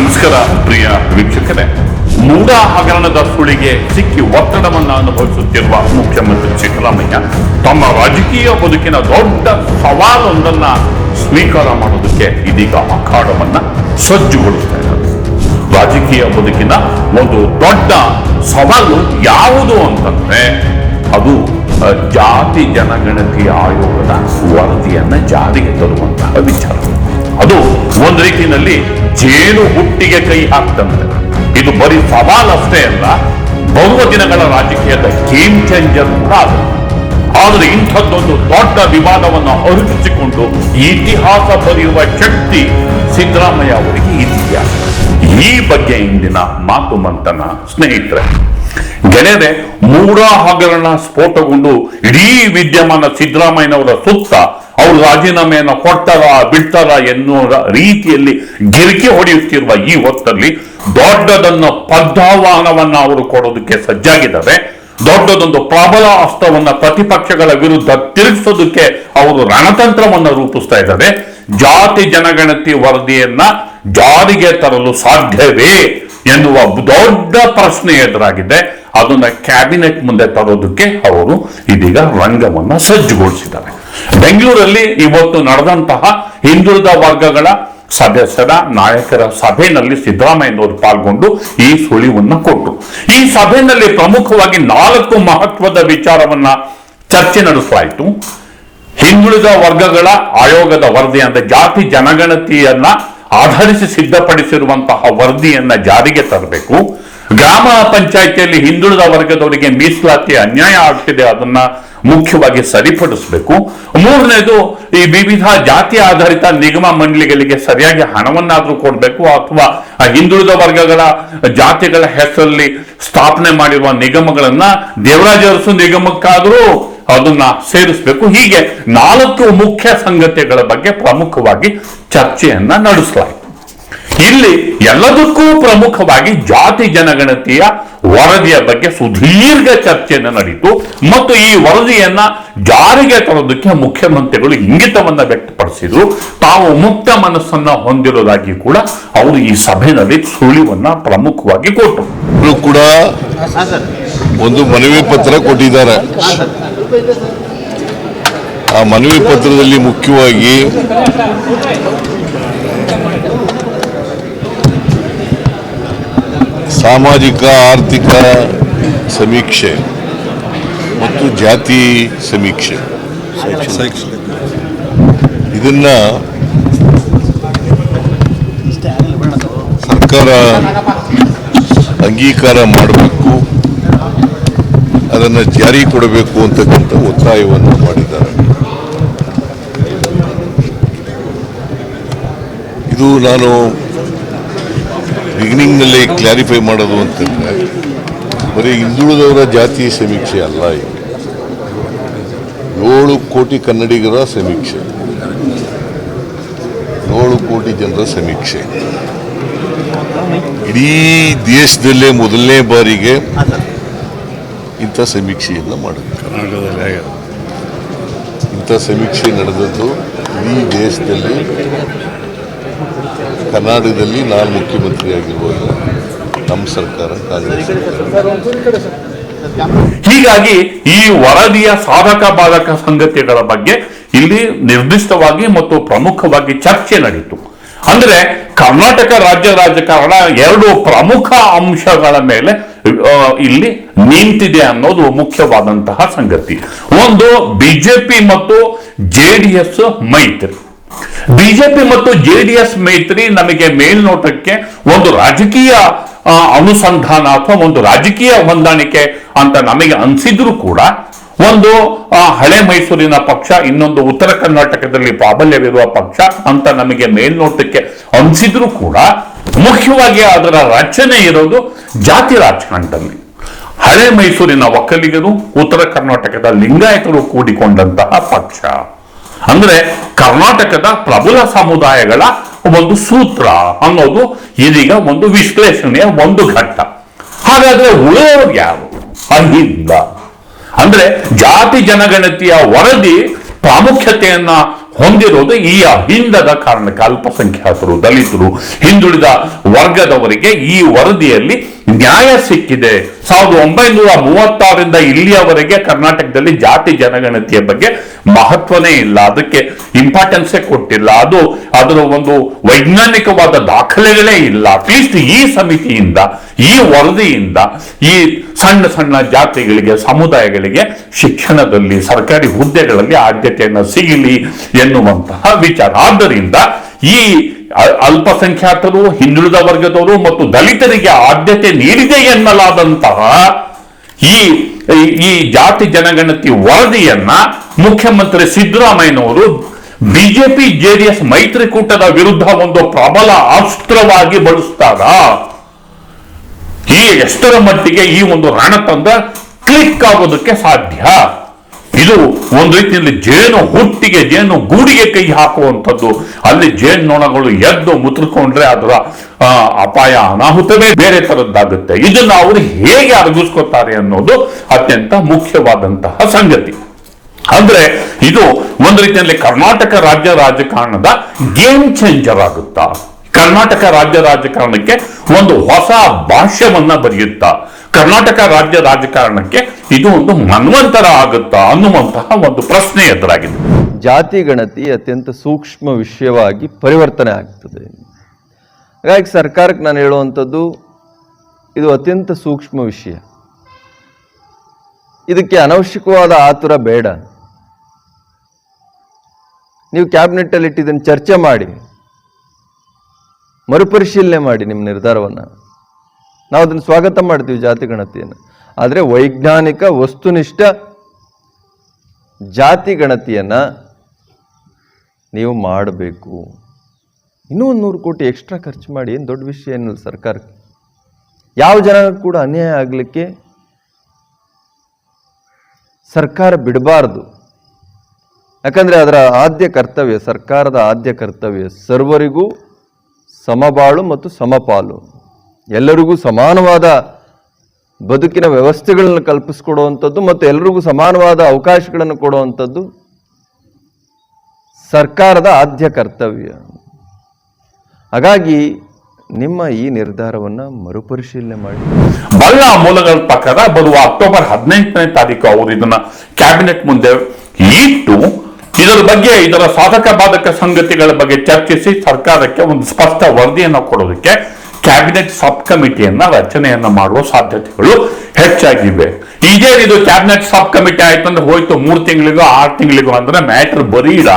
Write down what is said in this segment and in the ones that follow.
ನಮಸ್ಕಾರ, ಪ್ರಿಯ ವೀಕ್ಷಕರೇ. ಮೂಡ ಹಗರಣದ ಸುಳಿಗೆ ಸಿಕ್ಕಿ ಒತ್ತಡವನ್ನು ಅನುಭವಿಸುತ್ತಿರುವ ಮುಖ್ಯಮಂತ್ರಿ ಸಿದ್ದರಾಮಯ್ಯ ತಮ್ಮ ರಾಜಕೀಯ ಬದುಕಿನ ದೊಡ್ಡ ಸವಾಲೊಂದನ್ನ ಸ್ವೀಕಾರ ಮಾಡೋದಕ್ಕೆ ಇದೀಗ ಅಖಾಡವನ್ನ ಸಜ್ಜುಗೊಳಿಸ್ತಾ ಇದ್ದಾರೆ. ರಾಜಕೀಯ ಬದುಕಿನ ಒಂದು ದೊಡ್ಡ ಸವಾಲು ಯಾವುದು ಅಂತಂದ್ರೆ, ಅದು ಜಾತಿ ಜನಗಣತಿ ಆಯೋಗದ ವರದಿಯನ್ನ ಜಾರಿಗೆ ತರುವಂತಹ ವಿಚಾರ. ಅದು ಒಂದು ರೀತಿಯಲ್ಲಿ ಜೇನು ಹುಟ್ಟಿಗೆ ಕೈ ಹಾಕ್ತಂತೆ ಇದು ಬರೀ ಸವಾಲಷ್ಟೇ ಅಲ್ಲ, ಬರುವ ದಿನಗಳ ರಾಜಕೀಯದ ಗೇಮ್ ಚೇಂಜರ್ ಕೂಡ ಅದು. ಆದರೆ ಇಂಥದ್ದೊಂದು ದೊಡ್ಡ ವಿವಾದವನ್ನು ಅರುಚಿಸಿಕೊಂಡು ಇತಿಹಾಸ ಬರೆಯುವ ಶಕ್ತಿ ಸಿದ್ದರಾಮಯ್ಯ ಅವರಿಗೆ ಇದೆಯಾ? ಈ ಬಗ್ಗೆ ಇಂದಿನ ಮಾತು ಮಂತನ ಸ್ನೇಹಿತರೆ, ಗೆಳೆಯರೆ ಮೂಡ ಹಗರಣ ಸ್ಫೋಟಗೊಂಡು ಇಡೀ ವಿದ್ಯಮಾನ ಸಿದ್ದರಾಮಯ್ಯನವರ ಸುತ್ತ ಅವರು ರಾಜೀನಾಮೆಯನ್ನು ಕೊಡ್ತಾರ ಬಿಡ್ತಾರ ಎನ್ನುವ ರೀತಿಯಲ್ಲಿ ಗಿರಿಕೆ ಹೊಡೆಯುತ್ತಿರುವ ಈ ಹೊತ್ತಲ್ಲಿ ದೊಡ್ಡದನ್ನು ಪದ್ಮಾವನವನ್ನ ಅವರು ಕೊಡೋದಕ್ಕೆ ಸಜ್ಜಾಗಿದ್ದಾರೆ. ದೊಡ್ಡದೊಂದು ಪ್ರಬಲ ಅಸ್ತ್ರವನ್ನ ಪ್ರತಿಪಕ್ಷಗಳ ವಿರುದ್ಧ ತಿರುಗಿಸೋದಕ್ಕೆ ಅವರು ರಣತಂತ್ರವನ್ನ ರೂಪಿಸ್ತಾ ಇದ್ದಾರೆ. ಜಾತಿ ಜನಗಣತಿ ವರದಿಯನ್ನ ಜಾರಿಗೆ ತರಲು ಸಾಧ್ಯವೇ ಎನ್ನುವ ದೊಡ್ಡ ಪ್ರಶ್ನೆ ಎದುರಾಗಿದೆ. ಅದನ್ನ ಕ್ಯಾಬಿನೆಟ್ ಮುಂದೆ ತರೋದಕ್ಕೆ ಅವರು ಇದೀಗ ರಂಗವನ್ನ ಸಜ್ಜುಗೊಳಿಸಿದ್ದಾರೆ. ಬೆಂಗಳೂರಲ್ಲಿ ಇವತ್ತು ನಡೆದಂತಹ ಹಿಂದುಳಿದ ವರ್ಗಗಳ ಸದಸ್ಯರ ನಾಯಕರ ಸಭೆಯಲ್ಲಿ ಸಿದ್ದರಾಮಯ್ಯನವರು ಪಾಲ್ಗೊಂಡು ಈ ಸುಳಿವನ್ನ ಕೊಟ್ಟರು. ಈ ಸಭೆಯಲ್ಲಿ ಪ್ರಮುಖವಾಗಿ ನಾಲ್ಕು ಮಹತ್ವದ ವಿಚಾರವನ್ನ ಚರ್ಚೆ ನಡೆಸಲಾಯಿತು. ಹಿಂದುಳಿದ ವರ್ಗಗಳ ಆಯೋಗದ ವರದಿ ಅಂದ್ರೆ ಜಾತಿ ಜನಗಣತಿಯನ್ನ ಆಧರಿಸಿ ಸಿದ್ಧಪಡಿಸಿರುವಂತಹ ವರದಿಯನ್ನ ಜಾರಿಗೆ ತರಬೇಕು. ಗ್ರಾಮ ಪಂಚಾಯಿತಿಯಲ್ಲಿ ಹಿಂದುಳಿದ ವರ್ಗದವರಿಗೆ ಮೀಸಲಾತಿ ಅನ್ಯಾಯ ಆಗ್ತಿದೆ, ಅದನ್ನ ಮುಖ್ಯವಾಗಿ ಸರಿಪಡಿಸಬೇಕು. ಮೂರನೇದು, ಈ ವಿವಿಧ ಜಾತಿ ಆಧಾರಿತ ನಿಗಮ ಮಂಡಳಿಗಳಿಗೆ ಸರಿಯಾಗಿ ಹಣವನ್ನಾದ್ರೂ ಕೊಡಬೇಕು, ಅಥವಾ ಹಿಂದುಳಿದ ವರ್ಗಗಳ ಜಾತಿಗಳ ಹೆಸರಲ್ಲಿ ಸ್ಥಾಪನೆ ಮಾಡಿರುವ ನಿಗಮಗಳನ್ನ ದೇವರಾಜ ಅರಸು ನಿಗಮಕ್ಕಾದರೂ ಅದನ್ನ ಸೇರಿಸಬೇಕು. ಹೀಗೆ ನಾಲ್ಕು ಮುಖ್ಯ ಸಂಗತಿಗಳ ಬಗ್ಗೆ ಪ್ರಮುಖವಾಗಿ ಚರ್ಚೆಯನ್ನ ನಡೆಸಲಾಯಿತು. ಇಲ್ಲಿ ಎಲ್ಲದಕ್ಕೂ ಪ್ರಮುಖವಾಗಿ ಜಾತಿ ಜನಗಣತಿಯ ವರದಿಯ ಬಗ್ಗೆ ಸುದೀರ್ಘ ಚರ್ಚೆಯನ್ನು ನಡೀತು ಮತ್ತು ಈ ವರದಿಯನ್ನ ಜಾರಿಗೆ ತರೋದಕ್ಕೆ ಮುಖ್ಯಮಂತ್ರಿಗಳು ಇಂಗಿತವನ್ನ ವ್ಯಕ್ತಪಡಿಸಿದ್ರು. ತಾವು ಮುಕ್ತ ಮನಸ್ಸನ್ನ ಹೊಂದಿರೋದಾಗಿ ಕೂಡ ಅವರು ಈ ಸಭೆಯಲ್ಲಿ ಸುಳಿವನ್ನ ಪ್ರಮುಖವಾಗಿ ಕೊಟ್ಟರು. ಕೂಡ ಒಂದು ಮನವಿ ಪತ್ರ ಕೊಟ್ಟಿದ್ದಾರೆ. ಆ ಮನವಿ ಪತ್ರದಲ್ಲಿ ಮುಖ್ಯವಾಗಿ ಸಾಮಾಜಿಕ, ಆರ್ಥಿಕ ಸಮೀಕ್ಷೆ ಮತ್ತು ಜಾತಿ ಸಮೀಕ್ಷೆ. ಇದನ್ನ ಸರ್ಕಾರ ಅಂಗೀಕಾರ ಮಾಡಬೇಕು, ಅದನ್ನು ಜಾರಿ ಕೊಡಬೇಕು ಅಂತಕ್ಕಂಥ ಒತ್ತಾಯವನ್ನು ಮಾಡಿದ್ದಾರೆ. ಇದು ನಾನು ಬಿಗಿನಿಂಗ್ನಲ್ಲಿ ಕ್ಲಾರಿಫೈ ಮಾಡೋದು ಅಂತಂದರೆ ಬರೀ ಹಿಂದುಳಿದವರ ಜಾತಿ ಸಮೀಕ್ಷೆ ಅಲ್ಲ ಇದು. ಏಳು ಕೋಟಿ ಕನ್ನಡಿಗರ ಸಮೀಕ್ಷೆ. ಏಳು ಕೋಟಿ ಜನರ ಸಮೀಕ್ಷೆ. ಇಡೀ ದೇಶದಲ್ಲೇ ಮೊದಲನೇ ಬಾರಿಗೆ ಇಂಥ ಸಮೀಕ್ಷೆಯನ್ನು ಮಾಡಿದ್ರು. ಇಂಥ ಸಮೀಕ್ಷೆ ನಡೆದದ್ದು ಇಡೀ ದೇಶದಲ್ಲಿ ಕರ್ನಾಟಕದಲ್ಲಿ ನಾನು ಮುಖ್ಯಮಂತ್ರಿ ಆಗಿರುವಾಗ ನಮ್ಮ ಸರ್ಕಾರ, ಕಾಂಗ್ರೆಸ್. ಹೀಗಾಗಿ ಈ ವರದಿಯ ಸಾಧಕ ಬಾಧಕ ಸಂಗತಿಗಳ ಬಗ್ಗೆ ಇಲ್ಲಿ ನಿರ್ದಿಷ್ಟವಾಗಿ ಮತ್ತು ಪ್ರಮುಖವಾಗಿ ಚರ್ಚೆ ನಡೆಯಿತು ಅಂದ್ರೆ ಕರ್ನಾಟಕ ರಾಜ್ಯ ರಾಜಕಾರಣ ಎರಡು ಪ್ರಮುಖ ಅಂಶಗಳ ಮೇಲೆ ಇಲ್ಲಿ ನಿಂತಿದೆ ಅನ್ನೋದು ಮುಖ್ಯವಾದಂತಹ ಸಂಗತಿ. ಒಂದು ಬಿಜೆಪಿ ಮತ್ತು ಜೆಡಿಎಸ್ ಮೈತ್ರಿ. ಬಿಜೆಪಿ ಮತ್ತು ಜೆಡಿಎಸ್ ಮೈತ್ರಿ ನಮಗೆ ಮೇಲ್ನೋಟಕ್ಕೆ ಒಂದು ರಾಜಕೀಯ ಅನುಸಂಧಾನ ಅಥವಾ ಒಂದು ರಾಜಕೀಯ ಹೊಂದಾಣಿಕೆ ಅಂತ ನಮಗೆ ಅನಿಸಿದ್ರು ಕೂಡ ಒಂದು ಹಳೆ ಮೈಸೂರಿನ ಪಕ್ಷ, ಇನ್ನೊಂದು ಉತ್ತರ ಕರ್ನಾಟಕದಲ್ಲಿ ಪ್ರಾಬಲ್ಯವಿರುವ ಪಕ್ಷ ಅಂತ ನಮಗೆ ಮೇಲ್ನೋಟಕ್ಕೆ ಅನಿಸಿದ್ರು ಕೂಡ ಮುಖ್ಯವಾಗಿ ಅದರ ರಚನೆ ಇರೋದು ಜಾತಿ ರಾಜಕಾರಣದಲ್ಲಿ. ಹಳೆ ಮೈಸೂರಿನ ಒಕ್ಕಲಿಗರು, ಉತ್ತರ ಕರ್ನಾಟಕದ ಲಿಂಗಾಯತರು ಕೂಡಿಕೊಂಡಂತಹ ಪಕ್ಷ. ಅಂದ್ರೆ ಕರ್ನಾಟಕದ ಪ್ರಬಲ ಸಮುದಾಯಗಳ ಒಂದು ಸೂತ್ರ ಅನ್ನೋದು ಇದೀಗ ಒಂದು ವಿಶ್ಲೇಷಣೆಯ ಒಂದು ಘಟ್ಟ. ಹಾಗಾದ್ರೆ ಉಳಿದವರು ಯಾರು? ಅಹಿಂದ ಅಂದ್ರೆ ಜಾತಿ ಜನಗಣತಿಯ ವರದಿ ಪ್ರಾಮುಖ್ಯತೆಯನ್ನ ಹೊಂದಿರುವುದು ಈ ಅಹಿಂದದ ಕಾರಣಕ್ಕೆ ಅಲ್ಪಸಂಖ್ಯಾತರು, ದಲಿತರು ಹಿಂದುಳಿದ ವರ್ಗದವರಿಗೆ ಈ ವರದಿಯಲ್ಲಿ ನ್ಯಾಯ ಸಿಕ್ಕಿದೆ. ಸಾವಿರದ ಒಂಬೈನೂರ ಮೂವತ್ತಾರರಿಂದ ಇಲ್ಲಿಯವರೆಗೆ ಕರ್ನಾಟಕದಲ್ಲಿ ಜಾತಿ ಜನಗಣತಿಯ ಬಗ್ಗೆ ಮಹತ್ವನೇ ಇಲ್ಲ. ಅದಕ್ಕೆ ಇಂಪಾರ್ಟೆನ್ಸೇ ಕೊಟ್ಟಿಲ್ಲ. ಅದು ಅದರ ಒಂದು ವೈಜ್ಞಾನಿಕವಾದ ದಾಖಲೆಗಳೇ ಇಲ್ಲ. ಅಟ್ಲೀಸ್ಟ್ ಈ ಸಮಿತಿಯಿಂದ, ಈ ವರದಿಯಿಂದ, ಈ ಸಣ್ಣ ಸಣ್ಣ ಜಾತಿಗಳಿಗೆ, ಸಮುದಾಯಗಳಿಗೆ, ಶಿಕ್ಷಣದಲ್ಲಿ, ಸರ್ಕಾರಿ ಹುದ್ದೆಗಳಲ್ಲಿ ಆದ್ಯತೆಯನ್ನು ಸಿಗಲಿ ಎನ್ನುವಂತಹ ವಿಚಾರ. ಆದ್ದರಿಂದ ಈ ಅಲ್ಪಸಂಖ್ಯಾತರು, ಹಿಂದುಳಿದ ವರ್ಗದವರು ಮತ್ತು ದಲಿತರಿಗೆ ಆದ್ಯತೆ ನೀಡಿದೆ ಎನ್ನಲಾದಂತಹ ಈ, ಈ- ಜಾತಿ ಜನಗಣತಿ ವರದಿಯನ್ನ ಮುಖ್ಯಮಂತ್ರಿ ಸಿದ್ದರಾಮಯ್ಯನವರು ಬಿಜೆಪಿ ಜೆಡಿಎಸ್ ಮೈತ್ರಿಕೂಟದ ವಿರುದ್ಧ ಒಂದು ಪ್ರಬಲ ಅಸ್ತ್ರವಾಗಿ ಬಳಸ್ತಾರ. ಈ ಎಷ್ಟರ ಮಟ್ಟಿಗೆ ಈ ಒಂದು ರಣತಂತ್ರ ಕ್ಲಿಕ್ ಆಗೋದಕ್ಕೆ ಸಾಧ್ಯ? ಇದು ಒಂದು ರೀತಿಯಲ್ಲಿ ಜೇನು ಹುಟ್ಟಿಗೆ, ಜೇನು ಗೂಡಿಗೆ ಕೈ ಹಾಕುವಂಥದ್ದು. ಅಲ್ಲಿ ಜೇನ್ನೊಣಗಳು ಎದ್ದು ಮುತ್ರಿಕೊಂಡ್ರೆ ಅದರ ಅಪಾಯ ಅನಾಹುತವೇ ಬೇರೆ ತರದ್ದಾಗುತ್ತೆ ಇದನ್ನು ಅವರು ಹೇಗೆ ಅರಗಿಸ್ಕೊತಾರೆ ಅನ್ನೋದು ಅತ್ಯಂತ ಮುಖ್ಯವಾದಂತಹ ಸಂಗತಿ. ಅಂದ್ರೆ ಇದು ಒಂದು ರೀತಿಯಲ್ಲಿ ಕರ್ನಾಟಕ ರಾಜ್ಯ ರಾಜಕಾರಣದ ಗೇಮ್ ಚೇಂಜರ್ ಆಗುತ್ತಾ? ಕರ್ನಾಟಕ ರಾಜ್ಯ ರಾಜಕಾರಣಕ್ಕೆ ಒಂದು ಹೊಸ ಭಾಷ್ಯವನ್ನ ಬರೆಯುತ್ತಾ? ಕರ್ನಾಟಕ ರಾಜ್ಯ ರಾಜಕಾರಣಕ್ಕೆ ಇದು ಒಂದು ಮನ್ವಂತರ ಆಗುತ್ತಾ ಅನ್ನುವಂತಹ ಒಂದು ಪ್ರಶ್ನೆ ಎದುರಾಗಿದೆ. ಜಾತಿ ಗಣತಿ ಅತ್ಯಂತ ಸೂಕ್ಷ್ಮ ವಿಷಯವಾಗಿ ಪರಿವರ್ತನೆ ಆಗ್ತದೆ. ಹಾಗಾಗಿ ಸರ್ಕಾರಕ್ಕೆ ನಾನು ಹೇಳುವಂಥದ್ದು, ಇದು ಅತ್ಯಂತ ಸೂಕ್ಷ್ಮ ವಿಷಯ. ಇದಕ್ಕೆ ಅನವಶ್ಯಕವಾದ ಆತುರ ಬೇಡ. ನೀವು ಕ್ಯಾಬಿನೆಟ್ಟಲ್ಲಿ ಇಟ್ಟಿದ್ದನ್ನು ಚರ್ಚೆ ಮಾಡಿ, ಮರುಪರಿಶೀಲನೆ ಮಾಡಿ ನಿಮ್ಮ ನಿರ್ಧಾರವನ್ನು. ನಾವು ಅದನ್ನು ಸ್ವಾಗತ ಮಾಡ್ತೀವಿ ಜಾತಿ ಗಣತಿಯನ್ನು. ಆದರೆ ವೈಜ್ಞಾನಿಕ ವಸ್ತುನಿಷ್ಠ ಜಾತಿ ಗಣತಿಯನ್ನು ನೀವು ಮಾಡಬೇಕು. ಇನ್ನೂ ಒಂದು ನೂರು ಕೋಟಿ ಎಕ್ಸ್ಟ್ರಾ ಖರ್ಚು ಮಾಡಿ ಏನು ದೊಡ್ಡ ವಿಷಯ ಏನಿಲ್ಲ ಸರ್ಕಾರಕ್ಕೆ. ಯಾವ ಜನ ಕೂಡ ಅನ್ಯಾಯ ಆಗಲಿಕ್ಕೆ ಸರ್ಕಾರ ಬಿಡಬಾರ್ದು. ಯಾಕಂದರೆ ಅದರ ಆದ್ಯ ಕರ್ತವ್ಯ ಸರ್ಕಾರದ ಆದ್ಯ ಕರ್ತವ್ಯ ಸರ್ವರಿಗೂ ಸಮಬಾಳು ಮತ್ತು ಸಮಪಾಲು. ಎಲ್ಲರಿಗೂ ಸಮಾನವಾದ ಬದುಕಿನ ವ್ಯವಸ್ಥೆಗಳನ್ನು ಕಲ್ಪಿಸ್ಕೊಡುವಂಥದ್ದು ಮತ್ತು ಎಲ್ಲರಿಗೂ ಸಮಾನವಾದ ಅವಕಾಶಗಳನ್ನು ಕೊಡುವಂಥದ್ದು ಸರ್ಕಾರದ ಆದ್ಯ ಕರ್ತವ್ಯ. ಹಾಗಾಗಿ ನಿಮ್ಮ ಈ ನಿರ್ಧಾರವನ್ನು ಮರುಪರಿಶೀಲನೆ ಮಾಡಿ. ಬಲ್ಲ ಮೂಲಗಳ ಪ್ರಕಾರ ಬರುವ ಅಕ್ಟೋಬರ್ ಹದಿನೆಂಟನೇ ತಾರೀಕು ಅವರು ಇದನ್ನ ಕ್ಯಾಬಿನೆಟ್ ಮುಂದೆ ಇಟ್ಟು ಇದರ ಬಗ್ಗೆ ಇದರ ಸಾಧಕ ಬಾಧಕ ಸಂಗತಿಗಳ ಬಗ್ಗೆ ಚರ್ಚಿಸಿ ಸರ್ಕಾರಕ್ಕೆ ಒಂದು ಸ್ಪಷ್ಟ ವರದಿಯನ್ನು ಕೊಡೋದಕ್ಕೆ ಕ್ಯಾಬಿನೆಟ್ ಸಬ್ ಕಮಿಟಿಯನ್ನ ರಚನೆಯನ್ನ ಮಾಡುವ ಸಾಧ್ಯತೆಗಳು ಹೆಚ್ಚಾಗಿವೆ. ಇದೇನಿದು ಕ್ಯಾಬಿನೆಟ್ ಸಬ್ ಕಮಿಟಿ ಆಯ್ತು ಅಂದ್ರೆ ಹೋಯ್ತು ಮೂರು ತಿಂಗಳಿಗೋ ಆರು ತಿಂಗಳಿಗೋ ಅಂದ್ರೆ ಮ್ಯಾಟರ್ ಬರೀಡ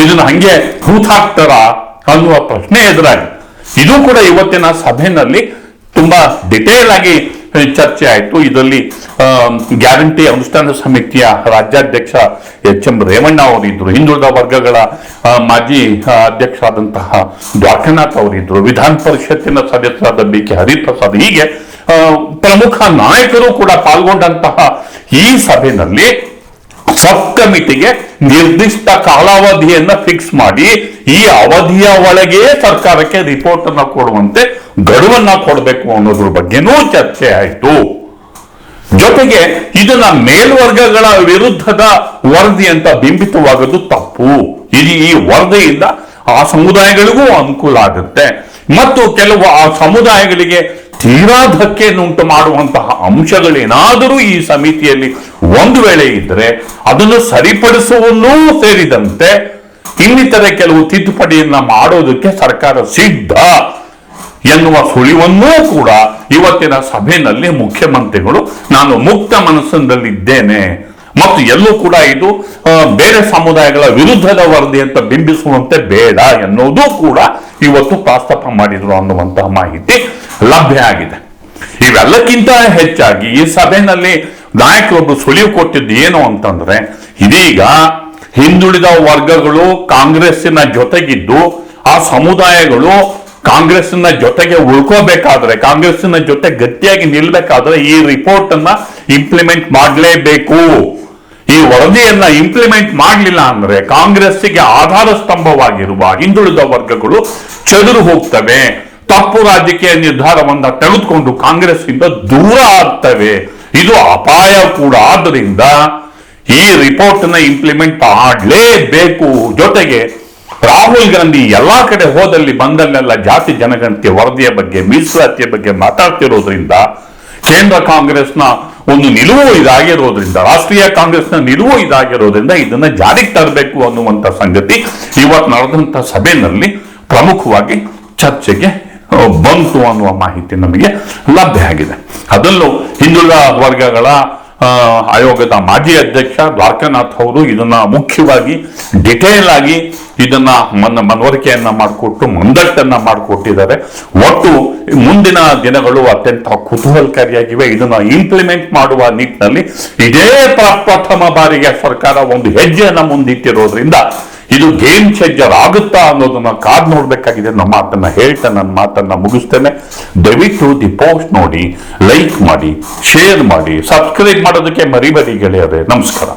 ಇದನ್ನ ಹಂಗೆ ಹೂತಾಕ್ತಾರ ಅನ್ನುವ ಪ್ರಶ್ನೆ ಎದುರಾಗಿ ಇದು ಕೂಡ ಇವತ್ತಿನ ಸಭೆಯಲ್ಲಿ ತುಂಬಾ ಡಿಟೇಲ್ ಆಗಿ ಚರ್ಚೆ ಆಯಿತು. ಇದರಲ್ಲಿ ಗ್ಯಾರಂಟಿ ಅನುಷ್ಠಾನ ಸಮಿತಿಯ ರಾಜ್ಯಾಧ್ಯಕ್ಷ ಎಚ್ ಎಂ ರೇವಣ್ಣ ಅವರಿದ್ದರು. ಹಿಂದುಳಿದ ವರ್ಗಗಳ ಮಾಜಿ ಅಧ್ಯಕ್ಷರಾದಂತಹ ದ್ವಾರಕನಾಥ್ ಅವರಿದ್ರು ವಿಧಾನ ಪರಿಷತ್ತಿನ ಸದಸ್ಯರಾದ ಬಿ ಕೆ ಹರಿಪ್ರಸಾದ್. ಹೀಗೆ ಪ್ರಮುಖ ನಾಯಕರು ಕೂಡ ಪಾಲ್ಗೊಂಡಂತಹ ಈ ಸಭೆಯಲ್ಲಿ ಸಬ್ ಕಮಿಟಿಗೆ ನಿರ್ದಿಷ್ಟ ಕಾಲಾವಧಿಯನ್ನ ಫಿಕ್ಸ್ ಮಾಡಿ, ಈ ಅವಧಿಯ ಒಳಗೆ ಸರ್ಕಾರಕ್ಕೆ ರಿಪೋರ್ಟ್ ಅನ್ನ ಕೊಡುವಂತೆ ಗಡುವನ್ನ ಕೊಡಬೇಕು ಅನ್ನೋದ್ರ ಬಗ್ಗೆನೂ ಚರ್ಚೆ ಆಯಿತು. ಜೊತೆಗೆ ಇದನ್ನ ಮೇಲ್ವರ್ಗಗಳ ವಿರುದ್ಧದ ವರದಿ ಅಂತ ಬಿಂಬಿತವಾಗದು ತಪ್ಪು. ಇದು ಈ ವರದಿಯಿಂದ ಆ ಸಮುದಾಯಗಳಿಗೂ ಅನುಕೂಲ ಆಗುತ್ತೆ. ಮತ್ತು ಕೆಲವು ಆ ಸಮುದಾಯಗಳಿಗೆ ತೀರಾ ಧಕ್ಕೆಯನ್ನುಂಟು ಮಾಡುವಂತಹ ಅಂಶಗಳೇನಾದರೂ ಈ ಸಮಿತಿಯಲ್ಲಿ ಒಂದು ವೇಳೆ ಇದ್ದರೆ ಅದನ್ನು ಸರಿಪಡಿಸುವನ್ನೂ ಸೇರಿದಂತೆ ಇನ್ನಿತರ ಕೆಲವು ತಿದ್ದುಪಡಿಯನ್ನ ಮಾಡೋದಕ್ಕೆ ಸರ್ಕಾರ ಸಿದ್ಧ ಎನ್ನುವ ಸುಳಿವನ್ನೂ ಕೂಡ ಇವತ್ತಿನ ಸಭೆಯಲ್ಲಿ ಮುಖ್ಯಮಂತ್ರಿಗಳು ನಾನು ಮುಕ್ತ ಮನಸ್ಸಿನಲ್ಲಿದ್ದೇನೆ. ಮತ್ತು ಎಲ್ಲೂ ಕೂಡ ಇದು ಬೇರೆ ಸಮುದಾಯಗಳ ವಿರುದ್ಧದ ವರದಿ ಅಂತ ಬಿಂಬಿಸುವಂತೆ ಬೇಡ ಎನ್ನುವುದೂ ಕೂಡ ಇವತ್ತು ಪ್ರಸ್ತಾಪ ಮಾಡಿದ್ರು ಅನ್ನುವಂತಹ ಮಾಹಿತಿ ಲಭ್ಯ ಆಗಿದೆ. ಇವೆಲ್ಲಕ್ಕಿಂತ ಹೆಚ್ಚಾಗಿ ಈ ಸಭೆಯಲ್ಲಿ ನಾಯಕರೊಬ್ಬರು ಸುಳಿವು ಕೊಟ್ಟಿದ್ದು ಏನು ಅಂತಂದ್ರೆ, ಇದೀಗ ಹಿಂದುಳಿದ ವರ್ಗಗಳು ಕಾಂಗ್ರೆಸ್ಸಿನ ಜೊತೆಗಿದ್ದು, ಆ ಸಮುದಾಯಗಳು ಕಾಂಗ್ರೆಸ್ಸಿನ ಜೊತೆಗೆ ಉಳ್ಕೋಬೇಕಾದ್ರೆ, ಕಾಂಗ್ರೆಸ್ಸಿನ ಜೊತೆ ಗಟ್ಟಿಯಾಗಿ ನಿಲ್ಬೇಕಾದ್ರೆ ಈ ರಿಪೋರ್ಟ್ ಅನ್ನ ಇಂಪ್ಲಿಮೆಂಟ್ ಮಾಡಲೇಬೇಕು. ಈ ವರದಿಯನ್ನ ಇಂಪ್ಲಿಮೆಂಟ್ ಮಾಡಲಿಲ್ಲ ಅಂದ್ರೆ ಕಾಂಗ್ರೆಸ್ಸಿಗೆ ಆಧಾರ ಸ್ತಂಭವಾಗಿರುವ ಹಿಂದುಳಿದ ವರ್ಗಗಳು ಚದುರು ಹೋಗ್ತವೆ. ತಪ್ಪು ರಾಜಕೀಯ ನಿರ್ಧಾರವನ್ನ ತೆಗೆದುಕೊಂಡು ಇಂದ ದೂರ ಆಗ್ತವೆ. ಇದು ಅಪಾಯ ಕೂಡ. ಆದ್ದರಿಂದ ಈ ರಿಪೋರ್ಟ್ನ ಇಂಪ್ಲಿಮೆಂಟ್ ಮಾಡಲೇಬೇಕು ಜೊತೆಗೆ ರಾಹುಲ್ ಗಾಂಧಿ ಎಲ್ಲಾ ಕಡೆ ಹೋದಲ್ಲಿ ಬಂದಲ್ಲೆಲ್ಲ ಜಾತಿ ಜನಗಣತಿ ವರದಿಯ ಬಗ್ಗೆ, ಮೀಸಲಾತಿಯ ಬಗ್ಗೆ ಮಾತಾಡ್ತಿರೋದ್ರಿಂದ ಕೇಂದ್ರ ಕಾಂಗ್ರೆಸ್ನ ಒಂದು ನಿಲುವು ಇದಾಗಿರೋದ್ರಿಂದ, ರಾಷ್ಟ್ರೀಯ ಕಾಂಗ್ರೆಸ್ನ ನಿಲುವು ಇದಾಗಿರೋದ್ರಿಂದ ಇದನ್ನ ಜಾರಿಗೆ ತರಬೇಕು ಅನ್ನುವಂತ ಸಂಗತಿ ಇವತ್ತು ನಡೆದಂತ ಸಭೆಯಲ್ಲಿ ಪ್ರಮುಖವಾಗಿ ಚರ್ಚೆಗೆ ಬಂತು ಅನ್ನುವ ಮಾಹಿತಿ ನಮಗೆ ಲಭ್ಯ ಆಗಿದೆ. ಅದರಲ್ಲೂ ಹಿಂದುಳಿದ ವರ್ಗಗಳ ಆಯೋಗದ ಮಾಜಿ ಅಧ್ಯಕ್ಷ ದ್ವಾರಕನಾಥ್ ಅವರು ಇದನ್ನ ಮುಖ್ಯವಾಗಿ ಡಿಟೇಲ್ ಆಗಿ ಇದನ್ನ ಮನ, ಮನವರಿಕೆಯನ್ನ ಮಾಡಿಕೊಟ್ಟು, ಮುಂದಟ್ಟನ್ನ ಮಾಡಿಕೊಟ್ಟಿದ್ದಾರೆ. ಒಟ್ಟು ಮುಂದಿನ ದಿನಗಳು ಅತ್ಯಂತ ಕುತೂಹಲಕಾರಿಯಾಗಿವೆ. ಇದನ್ನ ಇಂಪ್ಲಿಮೆಂಟ್ ಮಾಡುವ ನಿಟ್ಟಿನಲ್ಲಿ ಇದೇ ಪ್ರಪ್ರಥಮ ಬಾರಿಗೆ ಸರ್ಕಾರ ಒಂದು ಹೆಜ್ಜೆಯನ್ನ ಮುಂದಿಟ್ಟಿರೋದ್ರಿಂದ ಇದು ಗೇಮ್ ಚೇಂಜರ್ ಆಗುತ್ತಾ ಅನ್ನೋದನ್ನ ಕಾದ್ ನೋಡ್ಬೇಕಾಗಿದೆ. ನಮ್ಮ ಮಾತನ್ನ ಹೇಳ್ತಾ ನನ್ನ ಮಾತನ್ನ ಮುಗಿಸ್ತೇನೆ. ದಯವಿಟ್ಟು ದಿ ಪೋಸ್ಟ್ ನೋಡಿ, ಲೈಕ್ ಮಾಡಿ, ಶೇರ್ ಮಾಡಿ, ಸಬ್ಸ್ಕ್ರೈಬ್ ಮಾಡೋದಕ್ಕೆ ಮರಿಬೇಡಿ ಗೆಳೆಯರೇ. ನಮಸ್ಕಾರ.